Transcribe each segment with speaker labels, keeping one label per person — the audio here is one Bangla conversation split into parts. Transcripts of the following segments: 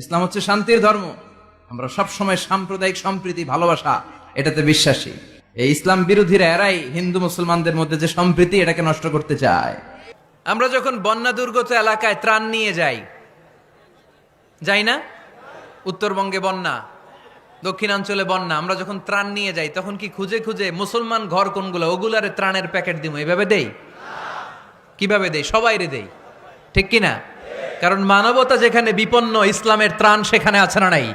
Speaker 1: ইসলাম হচ্ছে শান্তির ধর্ম। আমরা সব সময় সাম্প্রদায়িক সম্প্রীতি, ভালোবাসা, এটাতে বিশ্বাসী। এই ইসলাম বিরোধীরা এরাই হিন্দু মুসলমানদের মধ্যে যে সম্প্রীতি, এটাকে নষ্ট করতে চায়। আমরা যখন বন্যা দুর্গত এলাকায় ত্রাণ নিয়ে যাই যাই না? উত্তরবঙ্গে বন্যা, দক্ষিণাঞ্চলে বন্যা, আমরা যখন ত্রাণ নিয়ে যাই, তখন কি খুঁজে খুঁজে মুসলমান ঘর কোনগুলো? ওগুলারে ত্রাণের প্যাকেট দিব এভাবে দেই? কীভাবে দেই? সবাইরে দেই। ঠিক কি না কারণ মানবতা যেখানে বিপন্ন, ইসলামের ত্রাণ সেখানে আছে না নাই?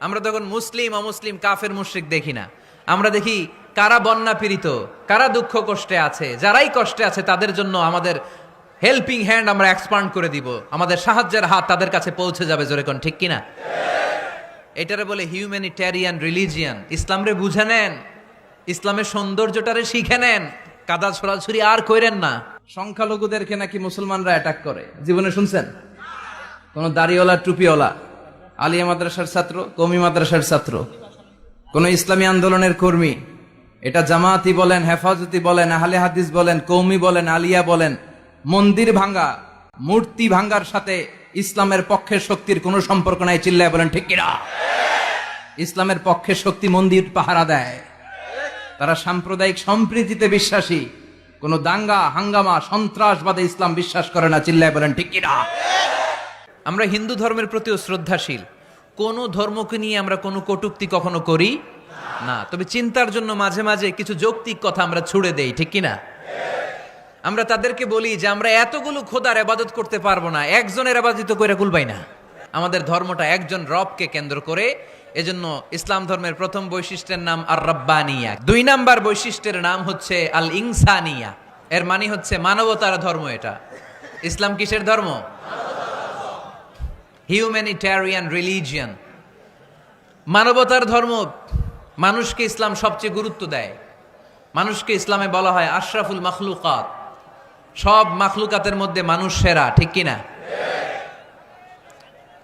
Speaker 1: আমরা তখন মুসলিম, অমুসলিম, কাফের, মুশরিক দেখি না। আমরা দেখি কারা বন্যা পীড়িত, কারা দুঃখ কষ্টে আছে, যারাই কষ্টে আছে তাদের জন্য আমাদের হেল্পিং হ্যান্ড আমরা এক্সপান্ড করে দিব। আমাদের সাহায্যের হাত তাদের কাছে পৌঁছে যাবে, জোরে কোন ঠিক কিনা? এটারে বলে হিউম্যানিটেরিয়ান রিলিজিয়ান ইসলামরে বুঝে নেন, ইসলামের সৌন্দর্যটারে শিখে নেন। কাদা ছড়াছড়ি আর কইরেন না। সংখ্যালঘুদেরকে নাকি মুসলমানরা অ্যাটাক করে? জীবনে শুনছেন? কোন দাড়িওয়ালা, টুপিওয়ালা, আলিয়া মাদ্রাসার ছাত্র, কমি মাদ্রাসার ছাত্র, কোন ইসলামী আন্দোলনের কর্মী, এটা জামাতি বলেন, হেফাজতি বলেন, আহলে হাদিস বলেন, কৌমি বলেন, আলিয়া বলেন, মন্দির ভাঙ্গা, মূর্তি ভাঙ্গার সাথে ইসলামের পক্ষের শক্তির কোনো সম্পর্ক নাই, চিল্লায় বলেন, ঠিক কিনা? ইসলামের পক্ষের শক্তি মন্দির পাহারা দেয়। তারা সাম্প্রদায়িক সম্প্রীতিতে বিশ্বাসী। কোন দাঙ্গা, হাঙ্গামা, সন্ত্রাসবাদে ইসলাম বিশ্বাস করে না, চিল্লায় বলেন, ঠিক কিনা? আমরা হিন্দু ধর্মের প্রতিও শ্রদ্ধাশীল। কোন ধর্মকে নিয়ে আমরা কোনো কটুক্তি কখনো করি না। তবে চিন্তার জন্য মাঝে মাঝে কিছু যৌক্তিক কথা আমরা ছুড়ে দেই, ঠিক কিনা? আমরা তাদেরকে বলি যে আমরা এতগুলো খোদার আবাদত করতে পারব না, একজনের আবাদিত করে কুলবাই না। আমাদের ধর্মটা একজন রবকে কেন্দ্র করে এজন্য ইসলাম ধর্মের প্রথম বৈশিষ্ট্যের নাম আর রব্বানিয়া দুই নাম্বার বৈশিষ্ট্যের নাম হচ্ছে আল ইনসানিয়া এর মানে হচ্ছে মানবতার ধর্ম এটা। ইসলাম কিসের ধর্ম? হিউম্যানিটেরিয়ান রিলিজিয়ান মানবতার ধর্ম মানুষকে ইসলাম সবচেয়ে গুরুত্ব দেয়। মানুষকে ইসলামে বলা হয় আশরাফুল মাখলুকাত। সব মাখলুকাতের মধ্যে মানুষ সেরা, ঠিক কিনা?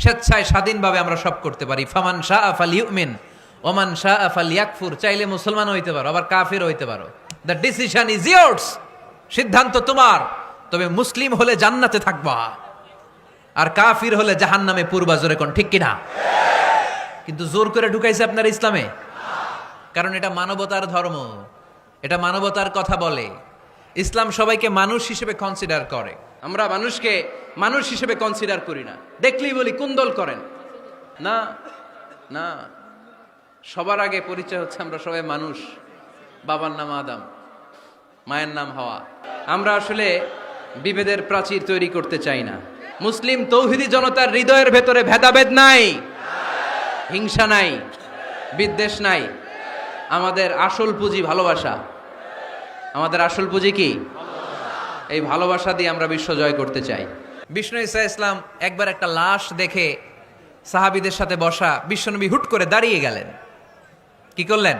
Speaker 1: স্বেচ্ছায় স্বাধীনভাবে আমরা সব করতে পারি। ফামান শাহ আফ আফাল ইউমিন ওমান শাহ আফ আফাল ইয়াকফুর চাইলে মুসলমান হইতে পারো, আবার কাফির হইতে পারো। দ্য ডিসিশন ইজ ইয়ার্স সিদ্ধান্ত তোমার। তবে মুসলিম হলে জান্নাতে থাকবা। আর কাফির হলে জাহান নামে পূর্বা জোরে কোন, ঠিক কিনা? কিন্তু জোর করে ঢুকাইছে আপনার ইসলামে? কারণ এটা মানবতার ধর্ম। এটা মানবতার কথা বলে। ইসলাম সবাইকে মানুষ হিসেবে কনসিডার করে। আমরা মানুষকে মানুষ হিসেবে কনসিডার করি না। দেখলেই বলি কুন্দল করেন? না না। সবার আগে পরিচয় হচ্ছে আমরা সবাই মানুষ। বাবার নাম আদম, মায়ের নাম হওয়া। আমরা আসলে বিভেদের প্রাচীর তৈরি করতে চাই না। মুসলিম তৌহিদি জনতার হৃদয়ের ভেতরে ভেদাভেদ নাই, হিংসা নাই, বিদ্বেষ নাই। আমাদের আসল পুঁজি ভালোবাসা। আমাদের আসল পুঁজি কি? এই ভালোবাসা দিয়ে আমরা বিশ্ব জয় করতে চাই। বিষ্ণু ইসা ইসলাম একবার একটা লাশ দেখে সাহাবিদের সাথে বসা বিশ্বনবী হুট করে দাঁড়িয়ে গেলেন। কি করলেন?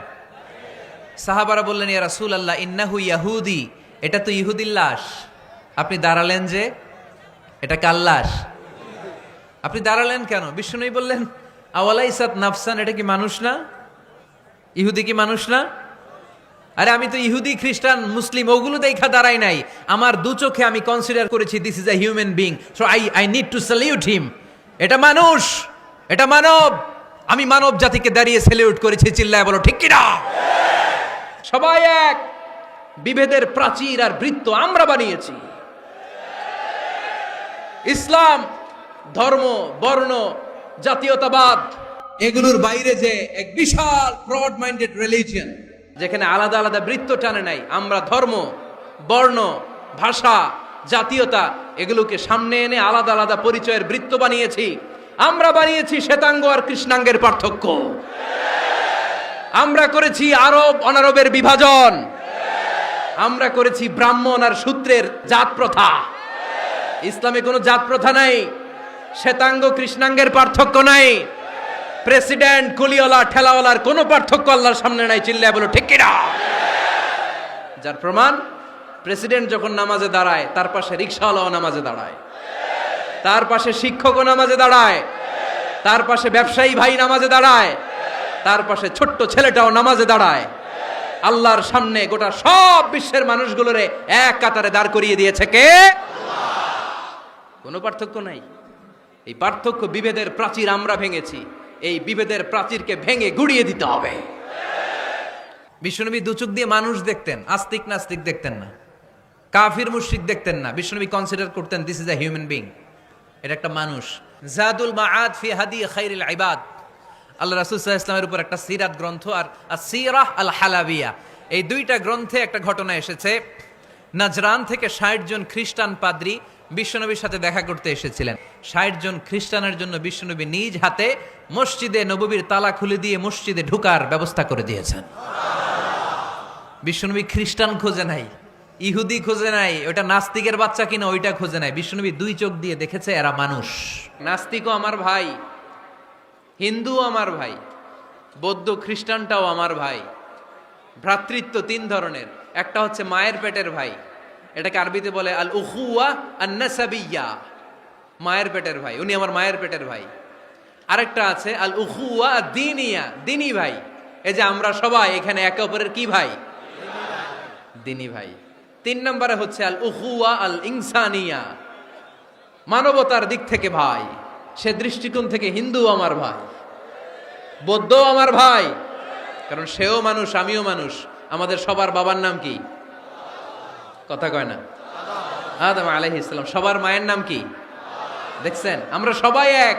Speaker 1: সাহাবারা বললেন, ইয়া রাসূল আল্লাহ ইন্নাহু ইয়াহুদি, এটা তো ইহুদির লাশ। আপনি দাঁড়ালেন যে, এটা কার লাশ? আপনি দাঁড়ালেন কেন? বিষ্ণুই বললেন আওয়ালা ইসাদ নাফসান, এটা কি মানুষ না? ইহুদি কি মানুষ না? আরে আমি তো ইহুদি, খ্রিস্টান, মুসলিম, ওগুলো দেখা দাঁড়াই নাই। আমার দু চোখে আমি কনসিডার করেছি this is a human being so I I need to salute him এটা মানুষ, এটা মানব। আমি মানব জাতিকে দাঁড়িয়ে স্যালিউট করেছি, চিল্লায় বলো, ঠিক কিনা? সবাই এক। বিভেদের প্রাচীর আর বৃত্ত আমরা বানিয়েছি। ইসলাম, ধর্ম, বর্ণ, জাতীয়তাবাদ, এগুলোর বাইরে যে এক বিশাল ব্রড মাইন্ডেড রিলিজিয়ন যেখানে আলাদা আলাদা বৃত্ত টানে নাই। আমরা ধর্ম, বর্ণ, ভাষা, জাতীয়তা এগুলোকে সামনে এনে আলাদা আলাদা পরিচয়ের বৃত্ত বানিয়েছি। আমরা বানিয়েছি শ্বেতাঙ্গ আর কৃষ্ণাঙ্গের পার্থক্য। আমরা করেছি আরব অনারবের বিভাজন। আমরা করেছি ব্রাহ্মণ আর সূত্রের জাত প্রথা ইসলামে কোনো জাত প্রথা নাই। শ্বেতাঙ্গ, কৃষ্ণাঙ্গের পার্থক্য নাই। প্রেসিডেন্ট কুলিওয়ালা ঠেলাওয়ালার কোনো পার্থক্য আল্লাহর সামনে নাই, চিল্লায় বলো, ঠিক কিনা? যার প্রমাণ, প্রেসিডেন্ট যখন নামাজে দাঁড়ায়, তার পাশে রিক্সাওয়ালাও নামাজে দাঁড়ায়। তার পাশে শিক্ষকও নামাজে দাঁড়ায়। তার পাশে ব্যবসায়ী ভাই নামাজে দাঁড়ায়। তার পাশে ছোট্ট ছেলেটাও নামাজে দাঁড়ায়। আল্লাহর সামনে গোটা সব বিশ্বের মানুষগুলোরে এক কাতারে দাঁড় করিয়ে দিয়েছে কে? কোনো পার্থক্য নাই। এই পার্থক্য বিভেদের প্রাচীর আমরা ভেঙেছি। এই বিভেদের প্রাচীরকে ভেঙে গুড়িয়ে দিতে হবে। বিশ্বনবী দুচুক দিয়ে মানুষ দেখতেন, আস্তিক নাস্তিক দেখতেন না। কাফির, মুশরিক দেখতেন না। বিশ্বনবী কনসিডার করতেন this is a human being এটা একটা মানুষ। জাদুল মাআদ ফি হাদি খাইরুল ইবাদ। আল্লাহ রাসূল ইসলামের উপর একটা সিরাত গ্রন্থ আর আসিরাহ আল হালাবিয়া। এই দুইটা গ্রন্থে একটা ঘটনা এসেছে। নাজরান থেকে ষাট জন খ্রিস্টান পাদ্রী বিশ্বনবীর সাথে দেখা করতে এসেছিলেন। ষাট জন খ্রিস্টানের জন্য বিশ্বনবী নিজ হাতে মসজিদে নববীর তালা খুলে দিয়ে মসজিদে ঢুকার ব্যবস্থা করে দিয়েছেন। বিশ্বনবী খ্রিস্টান খোঁজে নাই, ইহুদি খোঁজে নাই, ওটা নাস্তিকের বাচ্চা কিনা ওইটা খোঁজে নাই। বিশ্বনবী দুই চোখ দিয়ে দেখেছে, এরা মানুষ। নাস্তিকও আমার ভাই হিন্দু আমার ভাই, বৌদ্ধ খ্রিস্টানটাও আমার ভাই। ভ্রাতৃত্ব তিন ধরনের, একটা হচ্ছে মায়ের পেটের ভাই এটাকে আরবিতে বলে আল উহুয়া আন্নাসাবিয়া, মায়ের পেটের ভাই। উনি আমার মায়ের পেটের ভাই। আরেকটা আছে, আল উহুয়া দিনিয়া দিনী ভাই। এই যে আমরা সবাই এখানে একে অপরের কি ভাই? দিনী ভাই। তিন নম্বরে হচ্ছে আল উহুয়া আল ইনসানিয়া মানবতার দিক থেকে ভাই। সে দৃষ্টিকোণ থেকে হিন্দু আমার ভাই। বৌদ্ধ আমার ভাই। কারণ সেও মানুষ, আমিও মানুষ। আমাদের সবার বাবার নাম কি? কথা কয় না। আদম আলহ ইসলাম সবার মায়ের নাম কি? দেখছেন? আমরা সবাই এক।